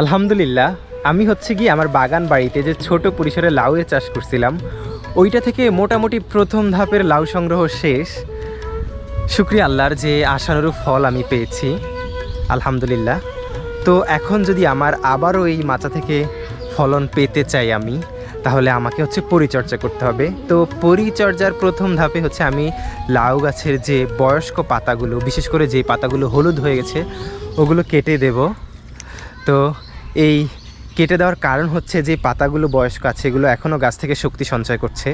আলহামদুলিল্লাহ, আমি হচ্ছে কি আমার বাগান বাড়িতে যে ছোট পরিসরে লাউয়ের চাষ করছিলাম, ওইটা থেকে মোটামুটি প্রথম ধাপের লাউ সংগ্রহ শেষ। শুক্রিয়া আল্লাহর যে আশানুরূপ ফল আমি পেয়েছি, আলহামদুলিল্লাহ। তো এখন যদি আমার আবারও এই মাচা থেকে ফলন পেতে চাই আমি, তাহলে আমাকে হচ্ছে পরিচর্যা করতে হবে। তো পরিচর্যার প্রথম ধাপে হচ্ছে আমি লাউ গাছের যে বয়স্ক পাতাগুলো, বিশেষ করে যে পাতাগুলো হলুদ হয়ে গেছে, ওগুলো কেটে দেব। তো এই কেটে দেওয়ার কারণ হচ্ছে যে পাতাগুলো বয়স্ক আছে, এগুলো এখনও গাছ থেকে শক্তি সঞ্চয় করছে।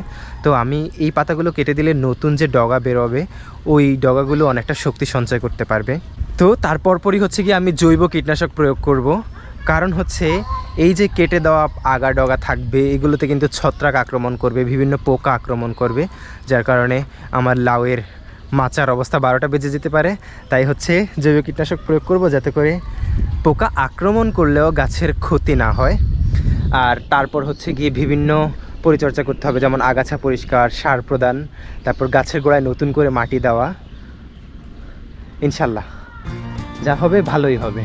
তো আমি এই পাতাগুলো কেটে দিলে নতুন যে ডগা বেরোবে, ওই ডগাগুলো অনেকটা শক্তি সঞ্চয় করতে পারবে। তো তারপর পরই হচ্ছে কি আমি জৈব কীটনাশক প্রয়োগ করব। কারণ হচ্ছে এই যে কেটে দেওয়া আগা ডগা থাকবে, এগুলোতে কিন্তু ছত্রাক আক্রমণ করবে, বিভিন্ন পোকা আক্রমণ করবে, যার কারণে আমার লাউয়ের মাচার অবস্থা বারোটা বেজে যেতে পারে। তাই হচ্ছে জৈব কীটনাশক প্রয়োগ করব যাতে করে পোকা আক্রমণ করলেও গাছের ক্ষতি না হয়। আর তারপর হচ্ছে গিয়ে বিভিন্ন পরিচর্যা করতে হবে, যেমন আগাছা পরিষ্কার, সার প্রদান, তারপর গাছের গোড়ায় নতুন করে মাটি দেওয়া। ইনশাল্লাহ, যা হবে ভালোই হবে।